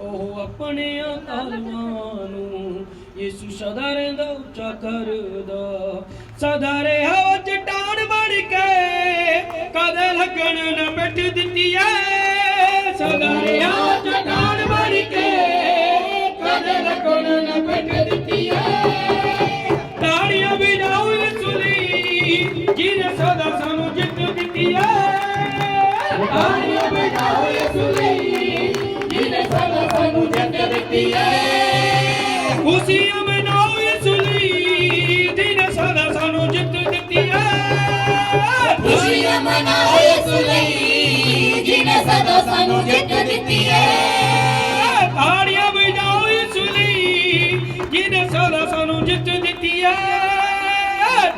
ਉਹ ਆਪਣਿਆਂ ਕਾਲਮਾਂ ਨੂੰ ਯਿਸੂ ਸਦਾ ਰਹਿੰਦਾ, ਉੱਚਾ ਕਰਦਾ। ਸਦਾ ਰਿਹਾ ਚਟਾਨ ਬਣ ਕੇ, ਕਦੇ ਲੱਗਣ ਨਾ ਮਿਟ ਦਿੱਤੀ ਐ। ਸਦਾ ਰਿਹਾ ਚਟਾਨ ਬਣ ਕੇ, ਕਦੇ ਲੱਗਣ ਨਾ ਮਿਟ ਦਿੱਤੀ ਐ। ਤਾੜੀਆਂ ਵੀ ਜਾਉ ਰਸੂਲੀ ਜਿਹਨੇ ਸਦਾ ਸਾਨੂੰ ਜਿੱਤ ਦਿੱਤੀ ਐ। ਤਾੜੀਆਂ ਵੀ ਜਾਉ ਰਸੂਲੀ ਸਦਾ ਸਾਨੂੰ ਜਿੱਤ ਦਿੱਤੀ ਏ ਤਾੜੀਆਂ ਵਜਾਓ ਇਸ ਲਈ ਜਿਹਨੇ ਸਦਾ ਸਾਨੂੰ ਜਿੱਤ ਦਿੱਤੀ ਏ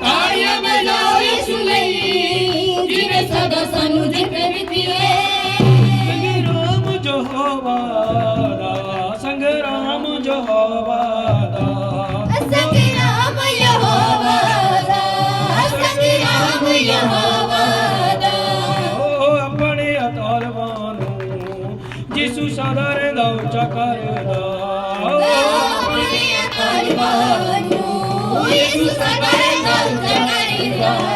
ਤਾੜੀਆਂ ਵਜਾਓ ਇਸ ਲਈ ਜਿਹਨੇ ਸਦਾ ਸਾਨੂੰ ਜਿੱਤ ਦਿੱਤੀ Jesús, Salvador, en donde caridad.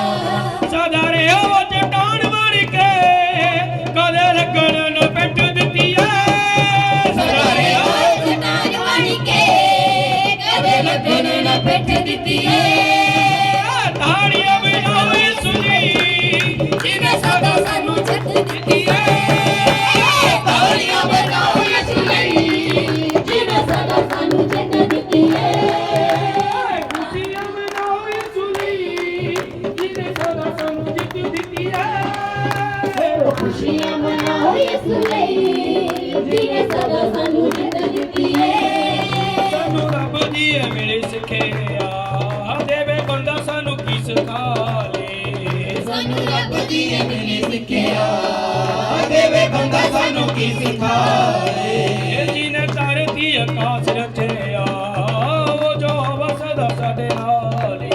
ਦੇਵੇ ਬੰਦਾ ਸਾਨੂੰ ਕੀ ਸਿਖਾਏ ਜੀ ਨੇ ਧਰਤੀ ਆਕਾਸ਼ ਰਚਿਆ ਉਹ ਜੋ ਵਸਦਾ ਸਾਡੇ ਨਾਲੇ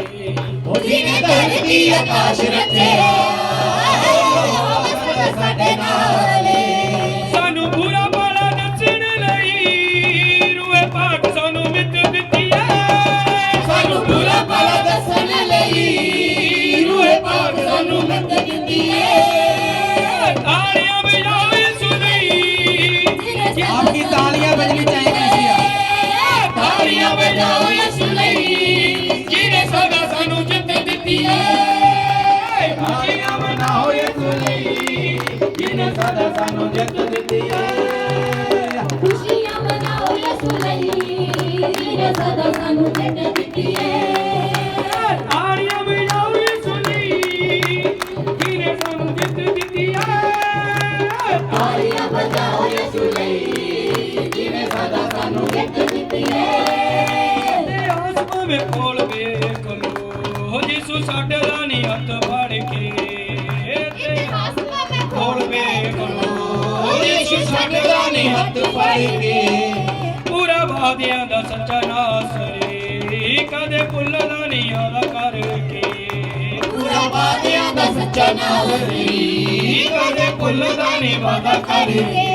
ਉਹ ਜੀ ਨੇ ਧਰਤੀ ਆਕਾਸ਼ ਰਚਿਆ ਉਹ ਜੋ ਵਸਦਾ ਸਾਡੇ ਨਾਲੇ ਵੇਖ ਲੋ ਹੋ ਜੀਸੂ ਸਾਡੇ ਰਾਣੀ ਹੱਥ ਫੜ ਕੇ ਇਤਿਹਾਸ ਪਾਵੇ ਕੋਲ ਵੇਖ ਲੋ ਜੀਸੂ ਸਾਡੇ ਰਾਣੀ ਹੱਥ ਫੜ ਕੇ ਪੂਰਾ ਵਾਦਿਆਂ ਦਾ ਸੱਚਾ ਨਾਸ ਰੇ। ਕਦੇ ਭੁੱਲਦਾ ਨਹੀਂ ਉਹਦਾ ਕਰਕੇ। ਪੂਰਾ ਵਾਦਿਆਂ ਦਾ ਸੱਚਾ ਨਾਸ ਰੇ। ਕਦੇ ਭੁੱਲਦਾ ਨਹੀਂ ਵਾਦਾ ਕਰਕੇ।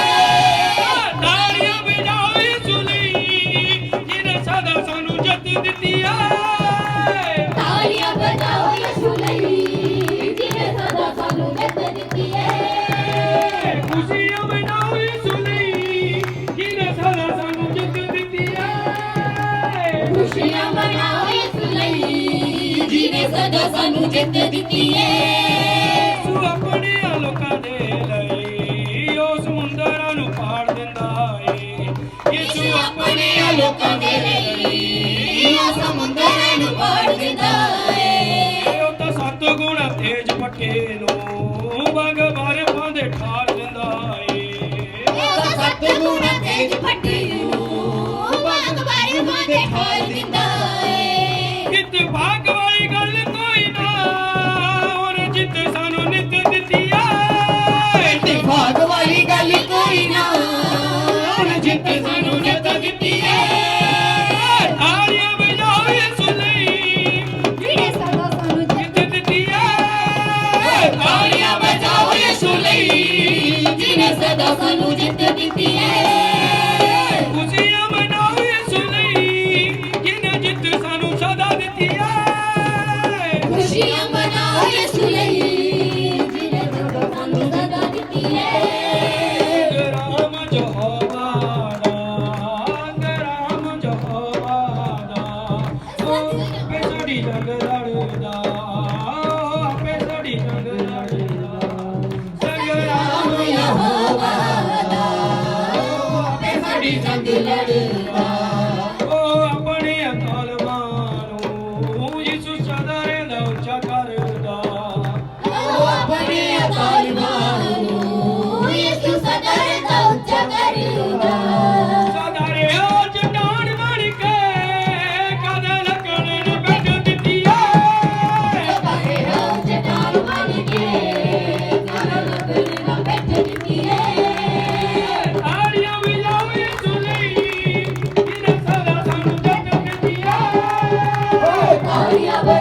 ਜਿੱਤ ਦਿੱਤੀ ਏ ਤੂੰ ਆਪਣਿਆਂ ਲੋਕਾਂ ਦੇ ਲਈ ਉਹ ਸਮੁੰਦਰਾਂ ਨੂੰ ਪਾੜ ਦਿੰਦਾ ਏ। ਯਿਸੂ ਆਪਣਿਆਂ ਲੋਕਾਂ ਦੇ बनारस नहीं minha vez.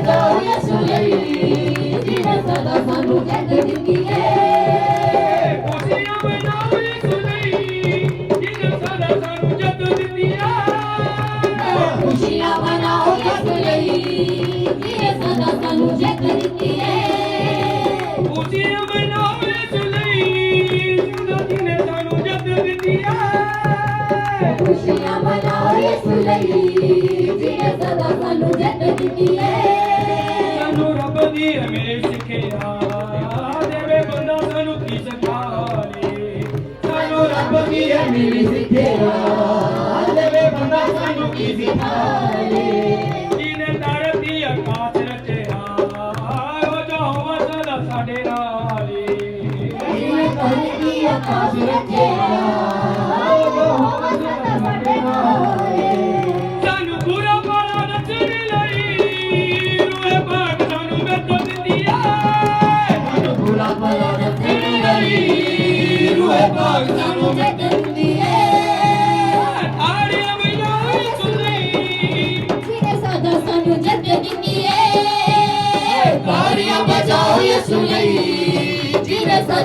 será que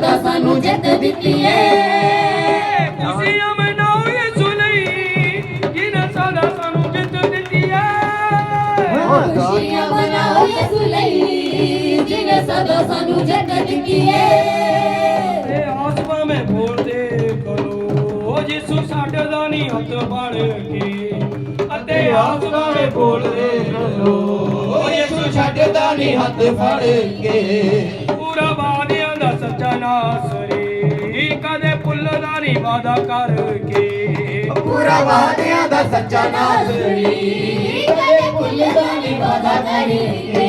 ਦਾ ਸਾਨੂੰ ਜਿੱਤ ਦਿੱਤੀ ਏ ਤੇ ਆਸਵਾ ਮੈਂ ਬੋਲਦੇ ਕਰੋ ਓ ਯਿਸੂ ਦਾ ਨਹੀਂ ਹੱਥ ਬਣ ਕੇ। ਅਤੇ ਆਸਵਾ ਮੈਂ ਬੋਲਦੇ ਕਰੋ ਓ ਯਿਸੂ ਸਾਡੇ ਹੱਥ ਫੜ ਕੇ। ਪੂਰਾ ਬਾਣੀ ਸੱਚਾ ਨਾਸਰੀ ਕਦੇ ਪੁੱਲ ਦਾ ਵਾਦਾ ਕਰਕੇ। ਪੂਰਾ ਵਾਦਿਆਂ ਦਾ ਸੱਚਾ ਨਾਸਰੀ ਕਦੇ ਪੁੱਲ ਨਹੀਂ ਵਾਦਾ ਕਰਕੇ।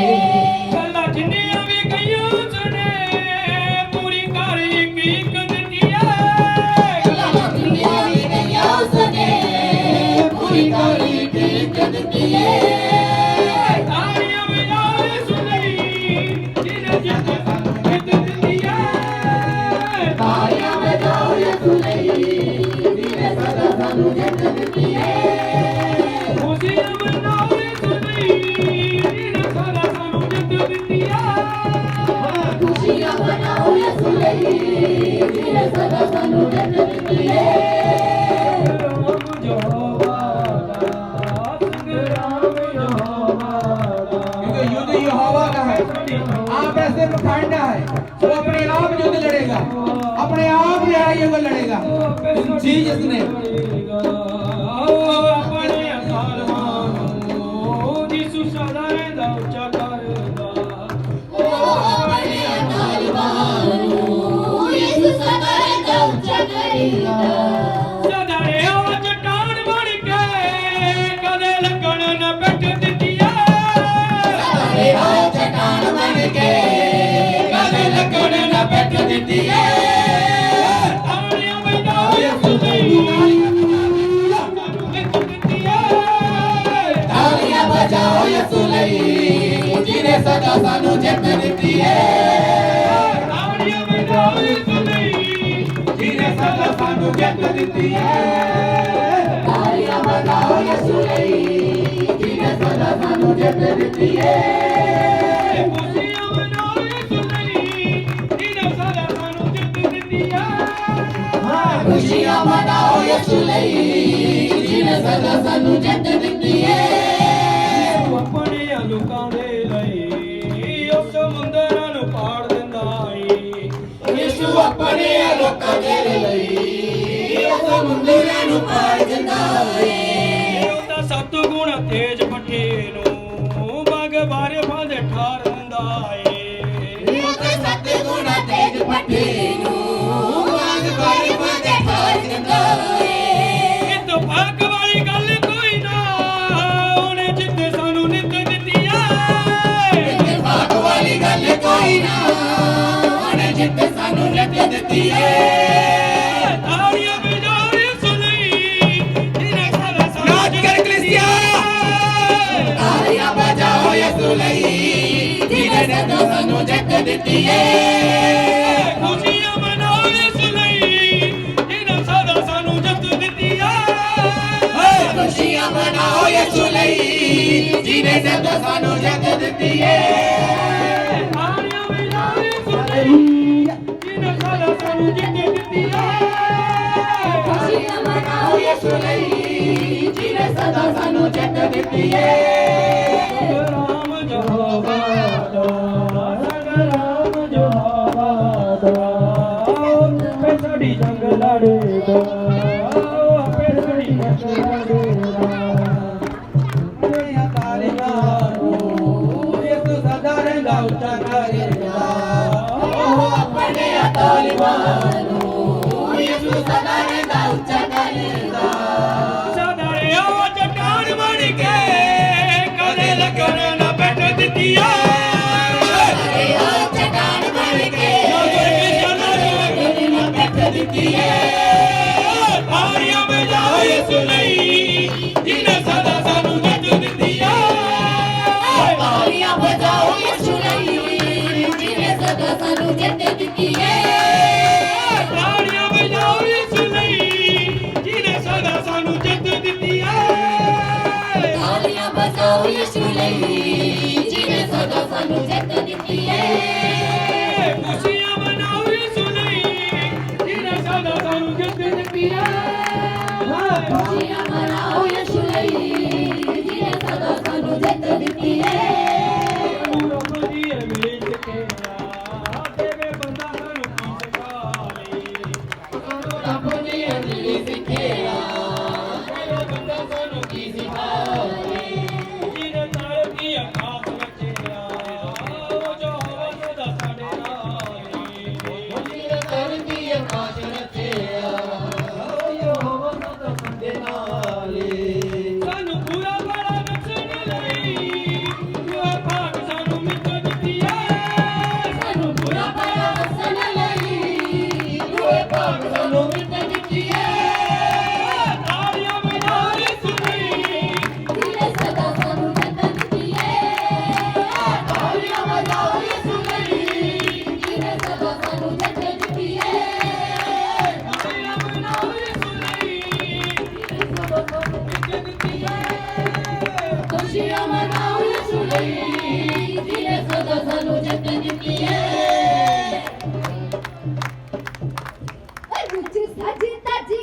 Дарує тобі भी लड़ाइयों को लड़ेगा जीसस ने Hallelujah. ਸਾਨੂੰ ਜੱਗ ਦਿੱਤੀ ਐ ਤਾਲੀਆਂ ਬਜਾਓ ਯਿਸੂ ਲਈ ਜਿਹਨੇ ਸਦਾ ਸਾਨੂੰ ਜੱਗ ਦਿੱਤੀ ਐ ਖੁਸ਼ੀਆਂ ਮਨਾਓ ਯਿਸੂ ਲਈ ਜਿਹਨੇ ਸਦਾ ਸਾਨੂੰ ਜੱਗ ਦਿੱਤੀ ਐ ਹਾਂ ਖੁਸ਼ੀਆਂ ਮਨਾਓ ਯਿਸੂ ਲਈ ਜਿਹਨੇ ਸਦਾ ਸਾਨੂੰ ਜੱਗ ਦਿੱਤੀ ਐ ਆਪਣੇ ਲੋਕਾਂ ਦੇ ਲਈ ਉਸ ਸਮੁੰਦਰਾਂ ਨੂੰ ਪਾੜ ਦਿੰਦਾ ਏ ਯਿਸੂ ਆਪਣੇ ਲੋਕਾਂ ਦੇ ਲਈ ਪਾੜ ਦਿੰਦਾ ਉਹਦਾ ਸਤ ਗੁਣ ਤੇਜ ਪੱਠੇ ਨੂੰ ਬਾਗ ਬਾਰੇ ਬਾਂਦੇ ਠਾਰ ਦਿੰਦਾ ਏ ਉਹਦੇ ਤੇਜ ਪੱਠੇ ਨੂੰ ਬਾਰੇ ਵਾਲੀ ਗੱਲ ਕੋਈ ਨਾ ਉਹਨੇ ਜਿੱਤੇ ਸਾਨੂੰ ਨਿੱਤ ਦਿੱਤੀ ਆ ਇਤਫਾਕ ਵਾਲੀ ਗੱਲ ਕੋਈ ਨਾ ਉਹਨੇ ਜਿੱਤ ਸਾਨੂੰ ਦਿੱਤੀ ਸਦਾ ਸਾਨੂੰ ਜਿੱਤ ਦਿੱਤੀ ਏ ਖੁਸ਼ੀਆਂ ਮਨਾਓ ਇਸ ਲਈ ਜਿਹਨੇ ਸਦਾ ਸਾਨੂੰ ਜਿੱਤ ਦਿੱਤੀ ਆ ਖੁਸ਼ੀਆਂ ਮਨਾਓ ਯਿਸੂ ਲਈ ਜਿਹਨੇ ਸਦਾ ਸਾਨੂੰ ਜਿੱਤ ਦਿੱਤੀ ਏ ਤਾੜੀਆਂ ਵਜਾਓ ਇਸ ਲਈ ਜਿਹਨੇ ਸਦਾ ਸਾਨੂੰ ਜਿੱਤ ਦਿੱਤੀ ਆ ਖੁਸ਼ੀਆਂ ਮਨਾਓ ਯਿਸੂ ਲਈ ਜਿਹਨੇ ਸਦਾ ਸਾਨੂੰ ਜਿੱਤ ਦਿੱਤੀ ਏ ਵਜਾਓ ਯਿਸੂ ਲਈ ਜਿਹਨੇ ਸਦਾ ਸਾਨੂੰ ਜਿੱਤ ਦਿੱਤੀ ਏ ਖੁਸ਼ੀਆਂ ਮਨਾਓ ਇਸ ਜਿਹਨੇ ਸਦਾ ਸਾਨੂੰ ਜਿੱਤ ਦਿੱਤੀ ਆ ਖੁਸ਼ੀਆਂ ਮਨਾਓ ਯਿਸੂ ਜਿਹਨੇ ਸਦਾ ਸਾਨੂੰ ਜਿੱਤ ਦਿੱਤੀ ਏ ਰੱਬ ਨੇ ਅਮਲੀ ਸਿੱਖਿਆ ਦੇਵੇ ਬੰਦਾ ਸਾਨੂੰ ਕੀ